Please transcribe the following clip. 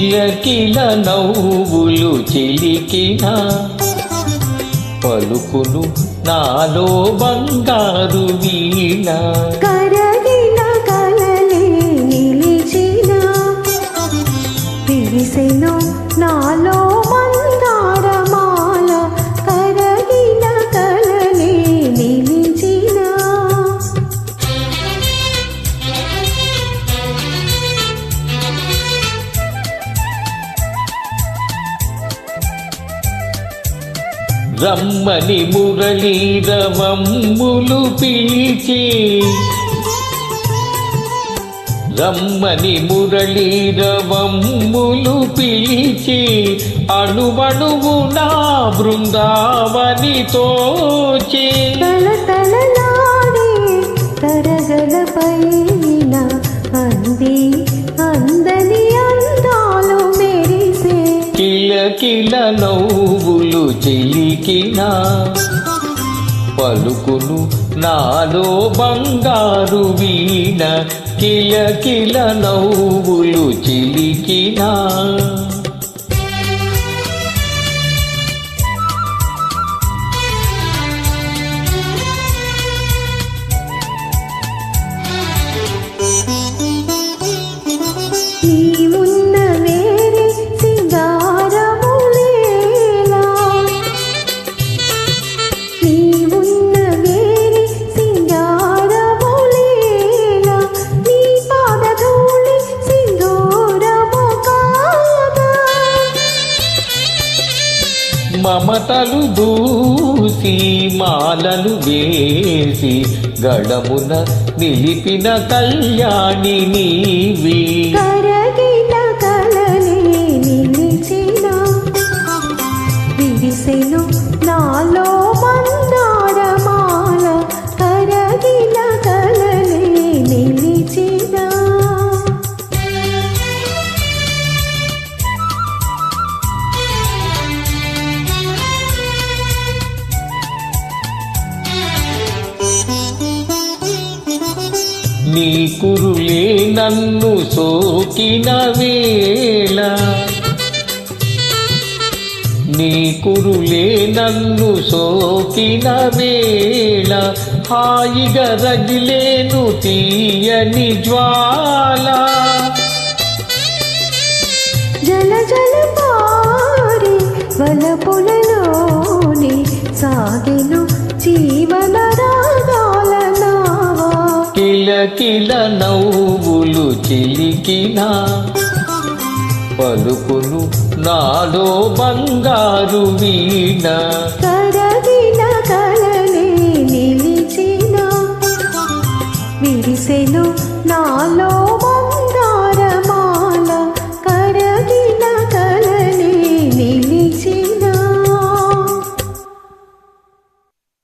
కిలకిల నవ్వులు చిలికిన పలుకును నాలో బంగారు వీణ. రమ్మని మురళీరవమ్ములు పిలిచి. రమ్మని మురళీరవమ్ములు పిలిచి. అణువణువు నా బృందావని తోచి. తల తలలాడే తరగల కిలకిల నవ్వులు చెలికినా పలుకును నాలో బంగారు వీణ కిల కిల నవ్వులు చిలికినా మమతలు దూసి మాలలు వేసి గడమున నిలిపిన కళ్యాణి నీవి. నీ కురులే నన్ను సోకిన వేళ. నీ కురులే నన్ను సోకిన వేళ. హాయిగా రగిలేను తీయని జ్వాల కిలకిల నవ్వులు చిలికిన పలుకును నాలో బంగారు వీణ. కరగిన కలలే నిలిచిన విరిసెను నాలో